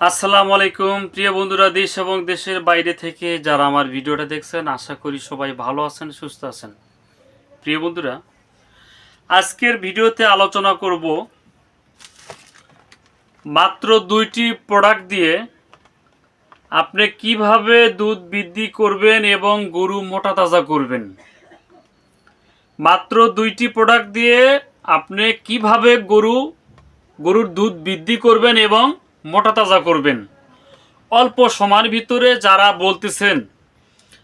আসসালামু আলাইকুম। প্রিয় বন্ধুরা, দেশ এবং দেশের বাইরে থেকে যারা আমার ভিডিওটা দেখছেন, আশা করি সবাই ভালো আছেন, সুস্থ আছেন। প্রিয় বন্ধুরা, আজকের ভিডিওতে আলোচনা করব মাত্র দুইটি প্রোডাক্ট দিয়ে আপনি কীভাবে দুধ বৃদ্ধি করবেন এবং গরু মোটা তাজা করবেন। মাত্র দুইটি প্রোডাক্ট দিয়ে আপনি কীভাবে গরু, গরুর দুধ বৃদ্ধি করবেন এবং মোটা তাজা করবেন। অল্প সময়ের ভিতরে যারা বলতেছেন,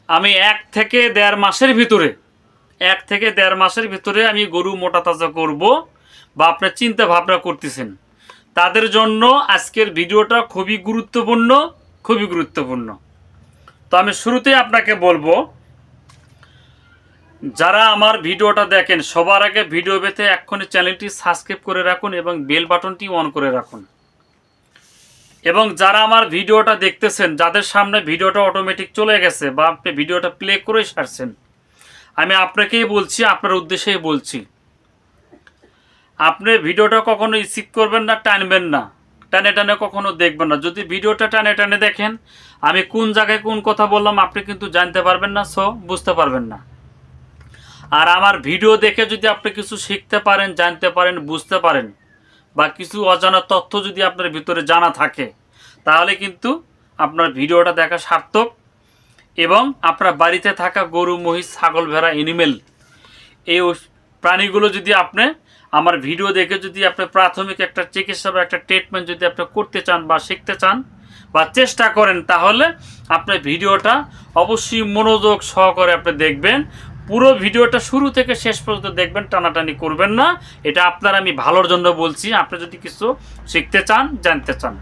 আমি এক থেকে দেড় মাসের ভিতরে, এক থেকে দেড় মাসের ভিতরে আমি গরু মোটা তাজা করব বা আপনার চিন্তা ভাবনা করতেছেন। তাদের জন্য আজকের ভিডিওটা খুবই গুরুত্বপূর্ণ খুবই গুরুত্বপূর্ণ। তো আমি শুরুতেই আপনাকে বলব, যারা আমার ভিডিওটা দেখেন, সবার আগে ভিডিও পেতে এক্ষুনি চ্যানেলটি সাবস্ক্রাইব করে রাখুন এবং বেল বাটনটি অন করে রাখুন। এবং যারা আমার ভিডিওটা দেখতেছেন, যাদের সামনে ভিডিওটা অটোমেটিক চলে গেছে বা আপনি ভিডিওটা প্লে করে সারছেন, আমি আপনাকেই বলছি, আপনার উদ্দেশ্যেই বলছি। আপনি ভিডিওটা কখনো স্কিপ করবেন না, টানবেন না, টানে টানে কখনো দেখবেন না। যদি ভিডিওটা টানে টানে দেখেন, আমি কোন জায়গায় কোন কথা বললাম, আপনি কিন্তু জানতে পারবেন না সো বুঝতে পারবেন না। আর আমার ভিডিও দেখে যদি আপনি কিছু শিখতে পারেন, জানতে পারেন, বুঝতে পারেন বা কিছু অজানা তথ্য যদি আপনার ভিতরে জানা থাকে, তাহলে কিন্তু আপনার ভিডিওটা দেখা সার্থক এবং আপনার বাড়িতে থাকা গরু, মহিষ, ছাগল ভেড়া এনিমেল এই প্রাণীগুলো যদি আপনি আমার ভিডিও দেখে যদি আপনি প্রাথমিক একটা চিকিৎসা বা একটা ট্রিটমেন্ট যদি আপনি করতে চান বা শিখতে চান বা চেষ্টা করেন, তাহলে আপনার ভিডিওটা অবশ্যই মনোযোগ সহকারে আপনি দেখবেন। পুরো ভিডিওটা শুরু থেকে শেষ পর্যন্ত দেখবেন, টানাটানি করবেন না। এটা আপনার আমি ভালোর জন্য বলছি, আপনি যদি কিছু শিখতে চান, জানতে চান।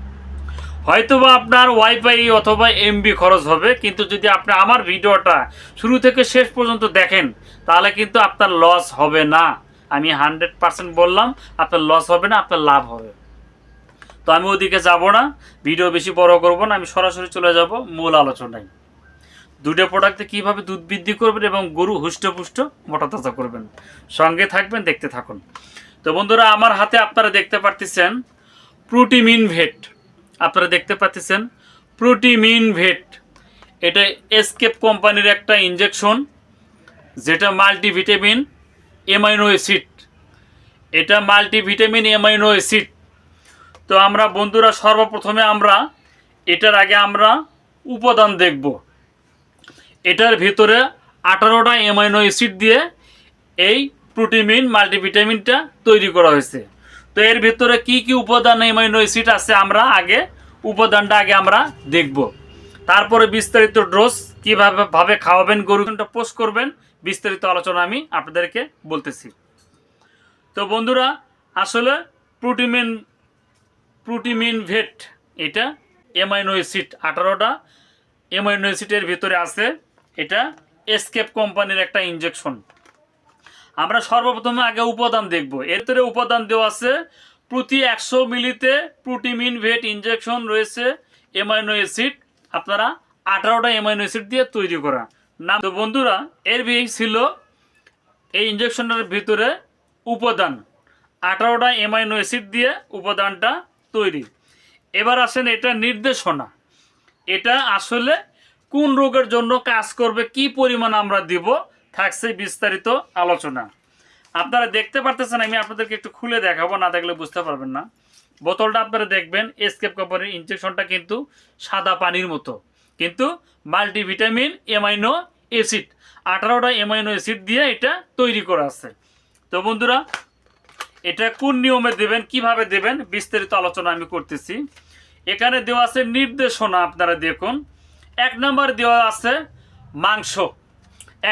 হয়তোবা আপনার ওয়াইফাই অথবা এমবি খরচ হবে, কিন্তু যদি আপনি আমার ভিডিওটা শুরু থেকে শেষ পর্যন্ত দেখেন, তাহলে কিন্তু আপনার লস হবে না। আমি হান্ড্রেড পার্সেন্ট বললাম, আপনার লস হবে না, আপনার লাভ হবে। তো আমি ওদিকে যাব না, ভিডিও বেশি বড় করব না, আমি সরাসরি চলে যাব মূল আলোচনায়। দুটো প্রোডাক্টে কীভাবে দুধ বৃদ্ধি করবেন এবং গরু হুষ্টপুষ্ট মোটা তাজা করবেন। সঙ্গে থাকবেন, দেখতে থাকুন। তো বন্ধুরা, আমার হাতে আপনারা দেখতে পারতেছেন প্রোটিমিন ভেট। আপনারা দেখতে পাচ্ছেন প্রোটিমিন ভেট। এটা এসকেপ কোম্পানির একটা ইঞ্জেকশন যেটা মাল্টিভিটামিন এমাইনো অ্যাসিড এটা মাল্টিভিটামিন এমাইনো অ্যাসিড তো আমরা বন্ধুরা, সর্বপ্রথমে আমরা, এটার আগে আমরা উপাদান দেখব। এটার ভিতরে আঠারোটা এমাইনো অ্যাসিড দিয়ে এই প্রোটিমিন মাল্টিভিটামিনটা তৈরি করা হয়েছে। তো এর ভিতরে কি কি উপাদান এমাইনো অ্যাসিড আছে আমরা আগে, উপাদানটা আগে আমরা দেখব। তারপরে বিস্তারিত ডোজ কীভাবে, ভাবে খাওয়াবেন গরুটা পোস্ট করবেন, বিস্তারিত আলোচনা আমি আপনাদেরকে বলতেছি। তো বন্ধুরা, আসলে প্রোটিমিন প্রোটিমিন ভেট এটা এমাইনো অ্যাসিড আঠারোটা এমাইনো অ্যাসিডের ভিতরে আছে। এটা এসকেপ কোম্পানির একটা ইঞ্জেকশন আমরা সর্বপ্রথমে আগে উপাদান দেখব। এর উপাদান দেওয়া আছে প্রতি একশো মিলিতে প্রোটিমিন ভেট ইঞ্জেকশন রয়েছে এমাইনো অ্যাসিড আপনারা আঠারোটা এমাইনো অ্যাসিড দিয়ে তৈরি করা। নাম তো বন্ধুরা, এর ভিতরে ছিল এই ইঞ্জেকশনের ভিতরে উপাদান। আঠারোটা এমাইনো অ্যাসিড দিয়ে উপাদানটা তৈরি। এবার আসেন এটা নির্দেশনা। এটা আসলে কোন রোগের জন্য কাজ করবে, কি পরিমাণ আমরা দিব, থাকছে বিস্তারিত আলোচনা। আপনারা দেখতে পারতেছেন, আমি আপনাদেরকে একটু খুলে দেখাবো, না দেখলে বুঝতে পারবেন না। বোতলটা আপনারা দেখবেন এসকেপ কোম্পানির ইনজেকশনটা কিন্তু সাদা পানির মতো। কিন্তু মাল্টিভিটামিন এমাইনো অ্যাসিড আঠারোটা এমাইনো অ্যাসিড দিয়ে এটা তৈরি করা আছে। তো বন্ধুরা, এটা কোন নিয়মে দেবেন, কীভাবে দেবেন, বিস্তারিত আলোচনা আমি করতেছি। এখানে দেওয়া আছে নির্দেশনা, আপনারা দেখুন। এক নম্বর দেওয়া আছে মাংস।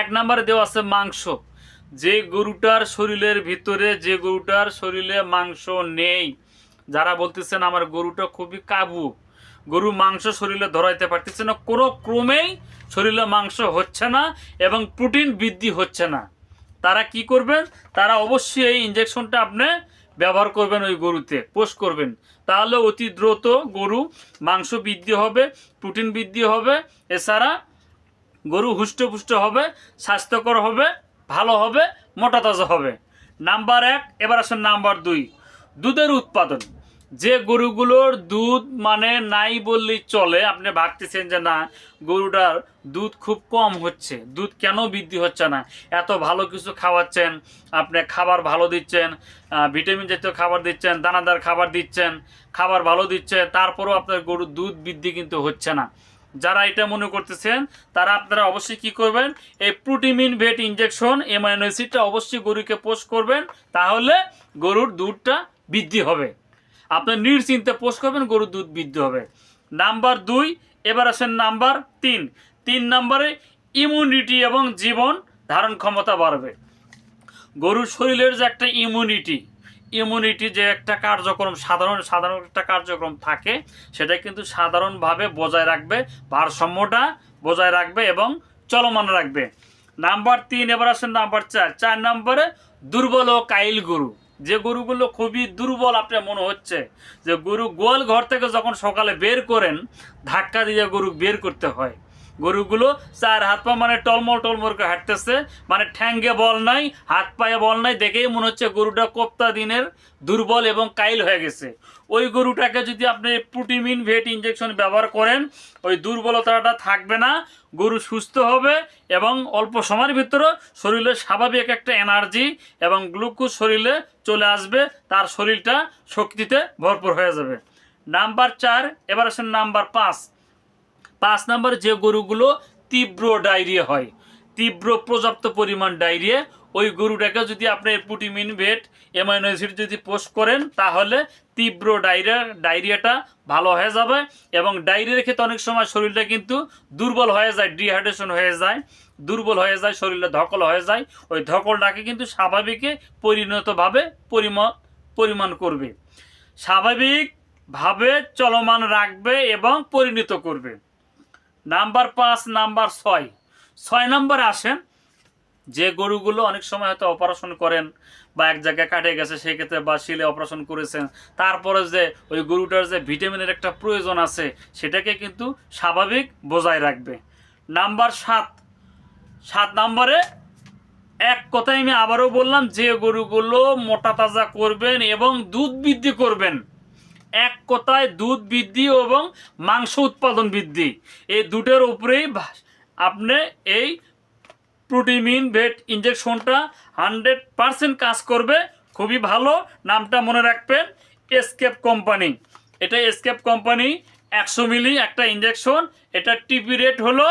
এক নম্বরে দেওয়া আছে মাংস। যে গরুটার শরীরের ভিতরে, যে গরুটার শরীরে মাংস নেই, যারা বলতেছেন আমার গরুটা খুবই কাবু, গরু মাংস শরীরে ধরাইতে পারতেছে না, কোনো ক্রমেই শরীরে মাংস হচ্ছে না এবং প্রোটিন বৃদ্ধি হচ্ছে না। তারা কি করবেন? তারা অবশ্যই এই ইঞ্জেকশনটা আপনি ব্যবহার করবেন ওই গরুতে, পোষ করবেন। তাহলে অতি দ্রুত গরু মাংস বৃদ্ধি হবে, প্রোটিন বৃদ্ধি হবে, এছাড়া গরু হুষ্টপুষ্ট হবে, স্বাস্থ্যকর হবে, ভালো হবে, মোটা তাজা হবে। নাম্বার এক, এবার আসেন নাম্বার দুই, দুধের উৎপাদন। যে গরুগুলোর দুধ মানে নাই বললেই চলে, আপনি ভাবতেছেন যে না, গরুটার দুধ খুব কম হচ্ছে। দুধ কেন বৃদ্ধি হচ্ছে না? এত ভালো কিছু খাওয়াচ্ছেন, আপনি খাবার ভালো দিচ্ছেন ভিটামিন জাতীয় খাবার দিচ্ছেন, দানাদার খাবার দিচ্ছেন, খাবার ভালো দিচ্ছে তারপরেও আপনার গরুর দুধ বৃদ্ধি কিন্তু হচ্ছে না। যারা এটা মনে করতেছেন, তারা আপনারা অবশ্যই কি করবেন? এই প্রোটিমিন ভেট ইনজেকশন এমাইনো অবশ্যই গরুকে পোস্ট করবেন, তাহলে গরুর দুধটা বৃদ্ধি হবে। আপনার নিশ্চিন্তে পোস্ট করবেন, গরুর দুধ বৃদ্ধি হবে। নাম্বার দুই, এবার আসেন নাম্বার তিন। তিন নাম্বারে ইমিউনিটি এবং জীবন ধারণ ক্ষমতা বাড়বে। গরুর শরীরের যে একটা ইমিউনিটি ইমিউনিটি যে একটা কার্যক্রম, সাধারণ সাধারণ একটা কার্যক্রম থাকে, সেটা কিন্তু সাধারণভাবে বজায় রাখবে, ভারসাম্যটা বজায় রাখবে এবং চলমান রাখবে। নাম্বার তিন, এবার আসেন নাম্বার চার। চার নম্বরে, দুর্বল ও কাইল গরু। যে গরুগুলো খুবই দুর্বল আপনার মনে হচ্ছে, যে গরু গোয়াল ঘর থেকে যখন সকালে বের করেন, ধাক্কা দিয়ে গরু বের করতে হয়। গরুগুলো, চার হাত পা মানে টলমল টলমল করে হাঁটতেছে। মানে ঠ্যাঙ্গে বল নাই, হাত পায়ে বল নাই, দেখেই মনে হচ্ছে গরুটা কোপ্তা দিনের দুর্বল এবং কাইল হয়ে গেছে। ওই গরুটাকে যদি আপনি প্রোটিমিন ভেট ইঞ্জেকশন ব্যবহার করেন, ওই দুর্বলতাটা থাকবে না, গরু সুস্থ হবে এবং অল্প সময়ের ভিতরে শরীরে স্বাভাবিক একটা এনার্জি এবং গ্লুকোজ শরীরে চলে আসবে, তার শরীরটা শক্তিতে ভরপুর হয়ে যাবে। নাম্বার চার, এবার আসেন নাম্বার পাঁচ। পাঁচ নম্বর যে গরুগুলো তীব্র ডায়রিয়া হয়, তীব্র পর্যাপ্ত পরিমাণ ডায়রিয়া, ওই গরুটাকে যদি আপনি পুটিমিন, ভেট এমাইনো অ্যাসিড যদি পোস্ট করেন, তাহলে তীব্র ডায়রিয়া, ডায়রিয়াটা ভালো হয়ে যাবে এবং ডায়রিয়ার ক্ষেত্রে অনেক সময় শরীরটা কিন্তু দুর্বল হয়ে যায়, ডিহাইড্রেশন হয়ে যায়, দুর্বল হয়ে যায় শরীরে ধকল হয়ে যায়, ওই ধকলটাকে কিন্তু স্বাভাবিকে পরিণতভাবে পরিমাণ পরিমাণ করবে। স্বাভাবিকভাবে চলমান রাখবে এবং পরিণত করবে। নাম্বার পাঁচ, নাম্বার ছয়। ছয় নম্বরে আসেন, যে গরুগুলো অনেক সময় হয়তো অপারেশন করেন বা এক জায়গায় কাটে গেছে সেক্ষেত্রে বা শিলে অপারেশন করেছেন, তারপরে যে ওই গরুটার যে ভিটামিনের একটা প্রয়োজন আছে, সেটাকে কিন্তু স্বাভাবিক বজায় রাখবে। নাম্বার সাত। সাত নম্বরে, এক কথায় আমি আবারও বললাম, যে গরুগুলো মোটা তাজা করবেন এবং দুধ বৃদ্ধি করবেন এক কথায় দুধ বৃদ্ধি এবং মাংস উৎপাদন বৃদ্ধি। এই দুটোর উপরেই আপনি এই প্রোটিমিন ভেট ইঞ্জেকশনটা হান্ড্রেড পারসেন্ট কাজ করবে। খুবই ভালো, নামটা মনে রাখবেন এসকেপ কোম্পানি এটা এসকেপ কোম্পানি একশো মিলি একটা ইঞ্জেকশন এটা টিপি রেট হলো,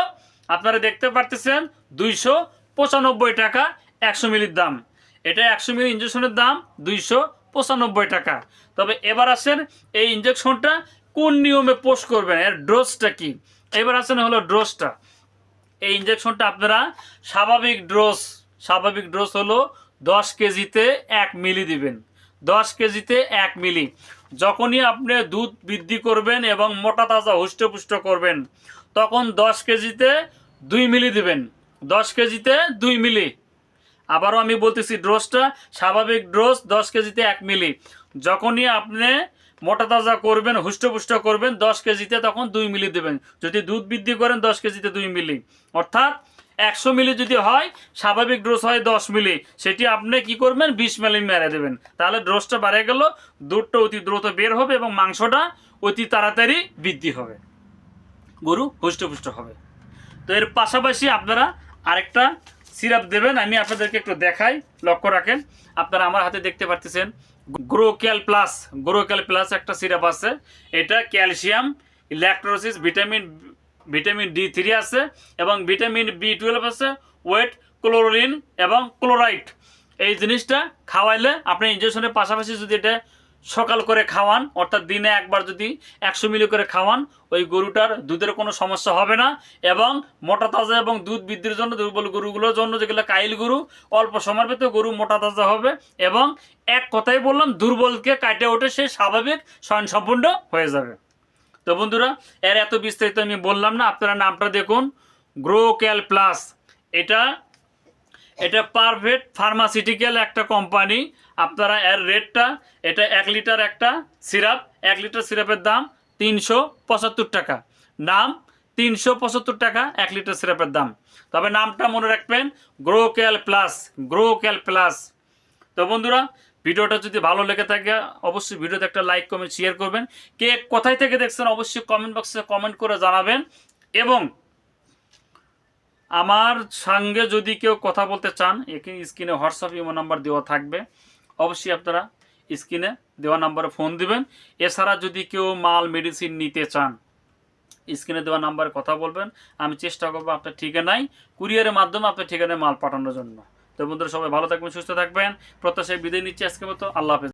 আপনারা দেখতে পারতেছেন, দুইশো পঁচানব্বই টাকা একশো মিলির দাম। এটা একশো মিলি ইঞ্জেকশনের দাম, দুইশো পঁচানব্বই টাকা। তবে এবার আসেন এই ইঞ্জেকশনটা কোন নিয়মে পোস্ট করবেন? এর ডোজটা কি? এবার আসেন হলো ডোজটা এই ইঞ্জেকশনটা আপনারা স্বাভাবিক ডোজ স্বাভাবিক ডোজ হলো দশ কেজিতে এক মিলি দিবেন। দশ কেজিতে এক মিলি। যখনই আপনি দুধ বৃদ্ধি করবেন এবং মোটা তাজা হুষ্টপুষ্ট করবেন, তখন দশ কেজিতে দুই মিলি দিবেন। দশ কেজিতে দুই মিলি। আবারও আমি বলতেছি ড্রোসটা স্বাভাবিক ড্রোস দশ কেজিতে এক মিলি। যখনই আপনি মোটা তাজা করবেন, হুষ্টপুষ্ট করবেন, দশ কেজিতে তখন দুই মিলি দেবেন। যদি দুধ বৃদ্ধি করেন, দশ কেজিতে দুই মিলি। অর্থাৎ একশো মিলি যদি হয়, স্বাভাবিক ড্রোস হয় দশ মিলি। সেটি আপনি কি করবেন? বিশ মিলি মেরে দেবেন। তাহলে ড্রোসটা বাড়ে গেল, দুধটা অতি দ্রুত বের হবে এবং মাংসটা অতি তাড়াতাড়ি বৃদ্ধি হবে। গরু হুষ্টপুষ্ট হবে। তো এর পাশাপাশি আপনারা আরেকটা সিরাপ দেবেন, আমি আপনাদেরকে একটু দেখাই, লক্ষ্য রাখেন। আপনারা আমার হাতে দেখতে পারতেছেন, গ্রোক্যাল প্লাস গ্রোক্যাল প্লাস একটা সিরাপ আছে। এটা ক্যালসিয়াম ইলেকট্রোসিস ভিটামিন ভিটামিন ডি থ্রি আছে এবং ভিটামিন বি টুয়েলভ আছে, ওয়েট ক্লোরিন এবং ক্লোরাইড এই জিনিসটা খাওয়াইলে আপনি ইঞ্জেকশনের পাশাপাশি যদি এটা সকাল করে খাওয়ান, অর্থাৎ দিনে একবার যদি একশো মিলি করে খাওয়ান, ওই গরুটার দুধের কোনো সমস্যা হবে না এবং মোটা তাজা এবং দুধ বৃদ্ধির জন্য দুর্বল গরুগুলোর জন্য যেগুলো কাইল গরু, অল্প সময়ের ভিতরে গরু মোটা তাজা হবে এবং এক কথাই বললাম, দুর্বলকে কাটে ওঠে সে স্বাভাবিক, স্বয়ংসম্পূর্ণ হয়ে যাবে। তো বন্ধুরা, এর এত বিস্তারিত আমি বললাম না, আপনারা নামটা দেখুন গ্রো ক্যাল প্লাস। এটা এটা পারফেক্ট ফার্মাসিউটিক্যাল একটা কোম্পানি আপনারা এর রেটটা, এটা এক লিটার একটা সিরাপ, এক লিটার সিরাপের দাম তিনশো পঁচাত্তর টাকা। নাম তিনশো পঁচাত্তর টাকা, এক লিটার সিরাপের দাম। তবে নামটা মনে রাখবেন grow cal plus grow cal plus. তো বন্ধুরা, ভিডিওটা যদি ভালো লেগে থাকে, অবশ্যই ভিডিওতে একটা লাইক, কমেন্ট শেয়ার করবেন। কে কোথায় থেকে দেখছেন, অবশ্যই কমেন্ট বক্সে কমেন্ট করে জানাবেন। এবং আমার সঙ্গে যদি কেউ কথা বলতে চান এখানে স্ক্রিনে হোয়াটসঅ্যাপ ইমো নাম্বার দেওয়া থাকবে। অবশ্যই আপনারা স্ক্রিনে দেওয়া নাম্বারে ফোন দিবেন। এছাড়া যদি কেউ মাল মেডিসিন নিতে চান, স্ক্রিনে দেওয়া নাম্বারে কথা বলবেন। আমি চেষ্টা করব আপনার ঠিকানায়, কুরিয়ারের মাধ্যমে আপনার ঠিকানায় মাল পাঠানোর জন্য। তো বন্ধুরা, সবাই ভালো থাকবেন, সুস্থ থাকবেন। প্রত্যাশায় বিদায় নিচ্ছি আজকে মতো। আল্লাহ হাফেজ।